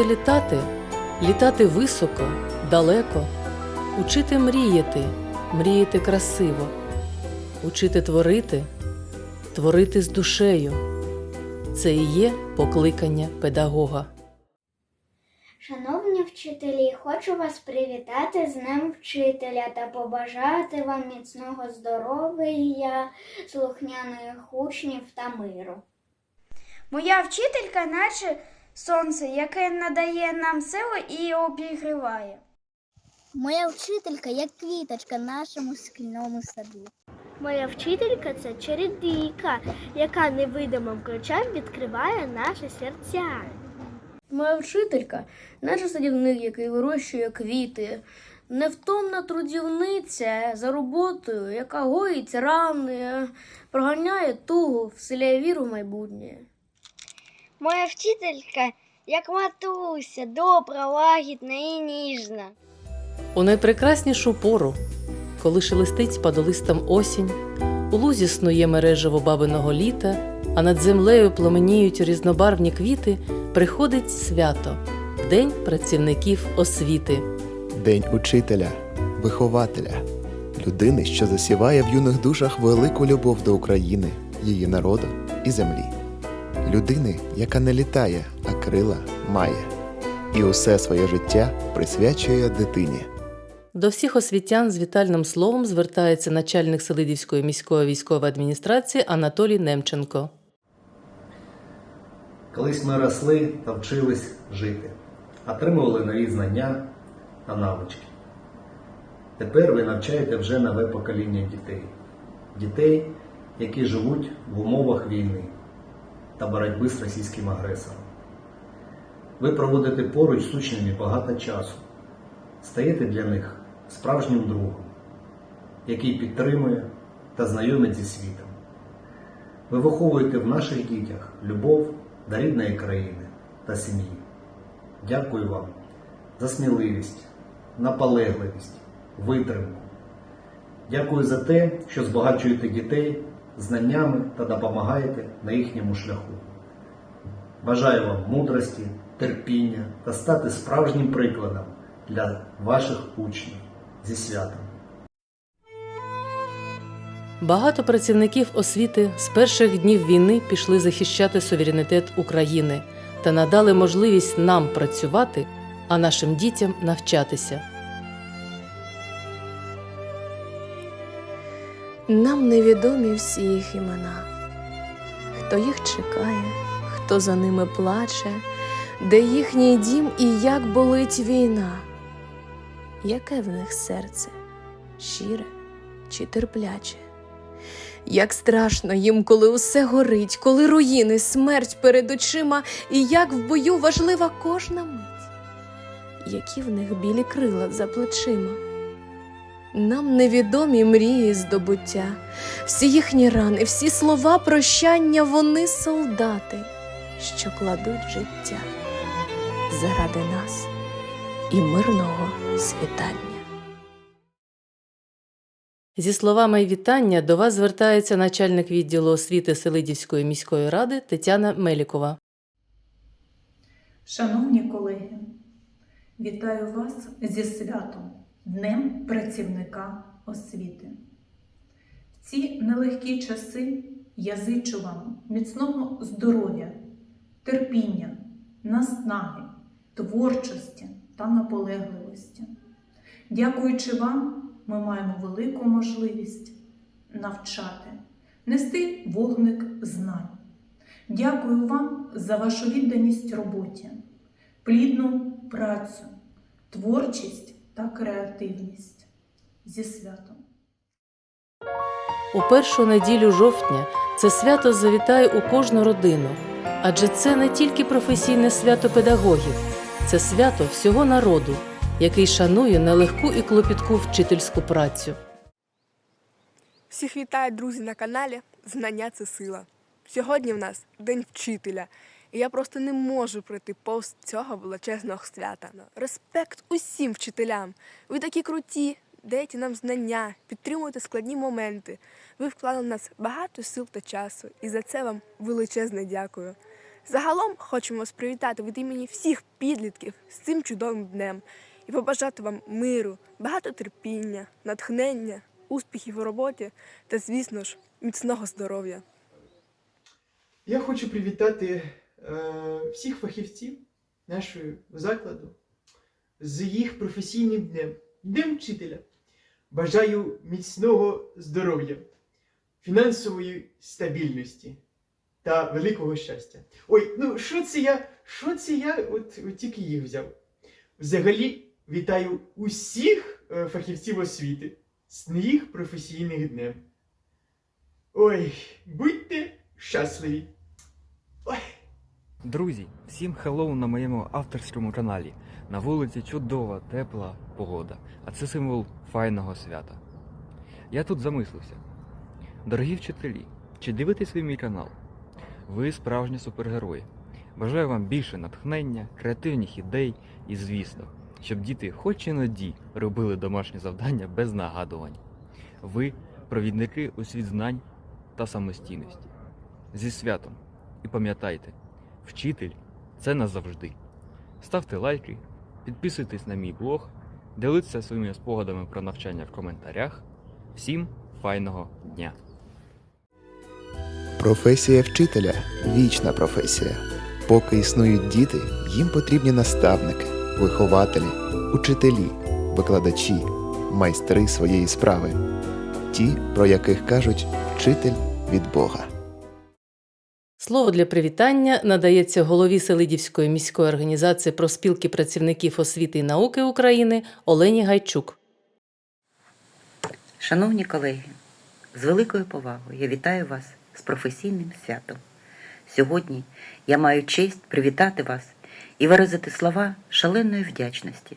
Учити літати, літати високо, далеко, учити мріяти, мріяти красиво, учити творити, творити з душею. Це і є покликання педагога. Шановні вчителі, хочу вас привітати з Днем вчителя та побажати вам міцного здоров'я, слухняних учнів та миру. Моя вчителька, наче сонце, яке надає нам силу і обігріває. Моя вчителька як квіточка нашому шкільному саду. Моя вчителька це чередійка, яка невидимим ключем відкриває наші серця. Моя вчителька, наче садівник, який вирощує квіти, невтомна трудівниця за роботою, яка гоїть рани, проганяє тугу, вселяє віру в майбутнє. Моя вчителька як матуся, добра, лагідна і ніжна. У найпрекраснішу пору, коли шелестить спадолистам осінь, у лузі снує мережево бабиного літа, а над землею пламеніють різнобарвні квіти, приходить свято День працівників освіти. День учителя, вихователя, людини, що засіває в юних душах велику любов до України, її народу і землі. Людини, яка не літає, а крила має, і усе своє життя присвячує дитині. До всіх освітян з вітальним словом звертається начальник Селидівської міської військової адміністрації Анатолій Немченко. Колись ми росли та вчились жити, отримували нові знання та навички. Тепер ви навчаєте вже нове покоління дітей, дітей, які живуть в умовах війни та боротьби з російським агресором. Ви проводите поруч з учнями багато часу, стаєте для них справжнім другом, який підтримує та знайомить зі світом. Ви виховуєте в наших дітях любов до рідної країни та сім'ї. Дякую вам за сміливість, наполегливість, витримку. Дякую за те, що збагачуєте дітей знаннями та допомагаєте на їхньому шляху. Бажаю вам мудрості, терпіння та стати справжнім прикладом для ваших учнів зі святом. Багато працівників освіти з перших днів війни пішли захищати суверенітет України та надали можливість нам працювати, а нашим дітям навчатися. Нам невідомі всі їх імена, хто їх чекає, хто за ними плаче, де їхній дім і як болить війна, яке в них серце, щире чи терпляче, як страшно їм, коли усе горить, коли руїни, смерть перед очима, і як в бою важлива кожна мить, які в них білі крила за плечима. Нам невідомі мрії здобуття, всі їхні рани, всі слова прощання, вони солдати, що кладуть життя заради нас і мирного світання. Зі словами вітання до вас звертається начальник відділу освіти Селидівської міської ради Тетяна Мелікова. Шановні колеги, вітаю вас зі святом Днем працівника освіти. В ці нелегкі часи я зичу вам міцного здоров'я, терпіння, наснаги, творчості та наполегливості. Дякуючи вам, ми маємо велику можливість навчати, нести вогник знань. Дякую вам за вашу відданість роботі, плідну працю, творчість та креативність. Зі святом! У першу неділю жовтня це свято завітає у кожну родину, адже це не тільки професійне свято педагогів, це свято всього народу, який шанує нелегку і клопітку вчительську працю. Всіх вітаю, друзі, на каналі Знання це сила. Сьогодні в нас День вчителя, і я просто не можу пройти повз цього величезного свята. Респект усім вчителям. Ви такі круті, даєте нам знання, підтримуєте складні моменти. Ви вклали в нас багато сил та часу, і за це вам величезне дякую. Загалом хочемо вас привітати від імені всіх підлітків з цим чудовим днем і побажати вам миру, багато терпіння, натхнення, успіхів у роботі та, звісно ж, міцного здоров'я. Я хочу привітати всіх фахівців нашого закладу з їх професійним днем, Днем вчителя. Бажаю міцного здоров'я, фінансової стабільності та великого щастя. Ой, ну що це я? Що це я? От, от тільки їх взяв. Взагалі вітаю усіх е, фахівців освіти з їх професійним днем. Ой, будьте щасливі! Друзі, всім хеллоу на моєму авторському каналі. На вулиці чудова, тепла погода, а це символ файного свята. Я тут замислився. Дорогі вчителі, чи дивитесь ви мій канал? Ви справжні супергерої. Бажаю вам більше натхнення, креативних ідей і, звісно, щоб діти хоч іноді робили домашні завдання без нагадувань. Ви провідники у світ знань та самостійності. Зі святом. І пам'ятайте, вчитель це назавжди. Ставте лайки, підписуйтесь на мій блог, діліться своїми спогадами про навчання в коментарях. Всім файного дня! Професія вчителя вічна професія. Поки існують діти, їм потрібні наставники, вихователі, учителі, викладачі, майстри своєї справи, ті, про яких кажуть вчитель від Бога. Слово для привітання надається голові Селидівської міської організації профспілки працівників освіти і науки України Олені Гайчук. Шановні колеги, з великою повагою я вітаю вас з професійним святом. Сьогодні я маю честь привітати вас і виразити слова шаленої вдячності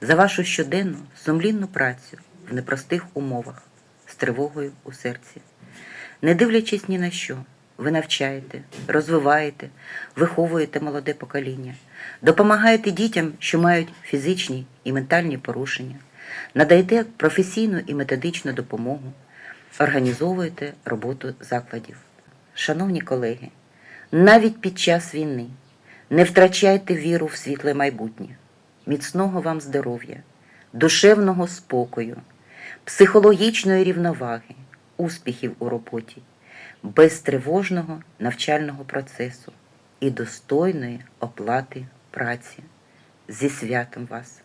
за вашу щоденну сумлінну працю в непростих умовах з тривогою у серці. Не дивлячись ні на що, ви навчаєте, розвиваєте, виховуєте молоде покоління, допомагаєте дітям, що мають фізичні і ментальні порушення, надаєте професійну і методичну допомогу, організовуєте роботу закладів. Шановні колеги, навіть під час війни не втрачайте віру в світле майбутнє, міцного вам здоров'я, душевного спокою, психологічної рівноваги, успіхів у роботі, безтривожного навчального процесу і достойної оплати праці. Зі святом вас!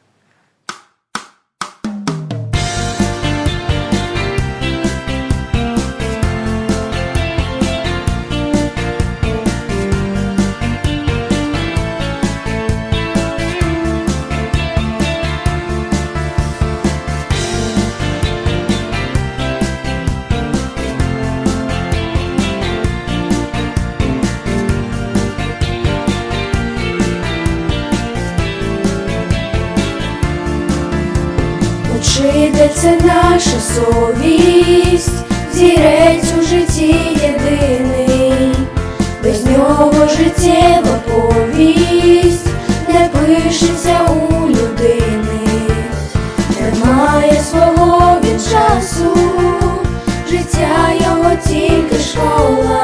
Учитель це наша совість, зірець у житті єдиний, без нього життєва повість не пишеться у людини, немає свого він часу, життя його тільки школа,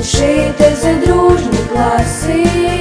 учитель це дружні класи.